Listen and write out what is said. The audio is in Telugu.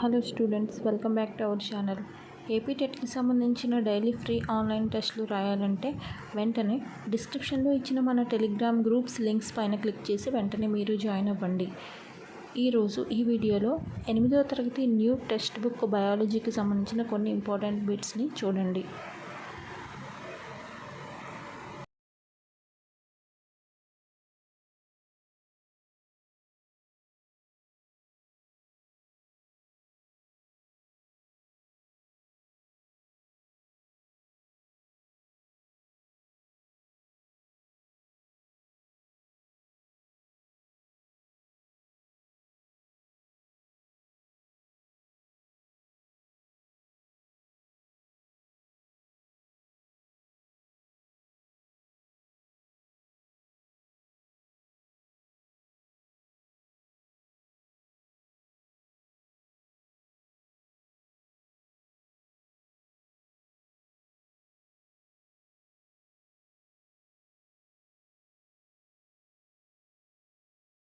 Hello students welcome back to our channel AP టెట్కి సంబంధించిన డైలీ ఫ్రీ ఆన్లైన్ టెస్ట్లు రాయాలంటే వెంటనే డిస్క్రిప్షన్లో ఇచ్చిన మన టెలిగ్రామ్ గ్రూప్స్ లింక్స్ పైన క్లిక్ చేసి వెంటనే మీరు జాయిన్ అవ్వండి. ఈరోజు ఈ వీడియోలో ఎనిమిదవ తరగతి న్యూ టెక్స్ట్ బుక్ బయాలజీకి సంబంధించిన కొన్ని ఇంపార్టెంట్ బిట్స్ని చూడండి.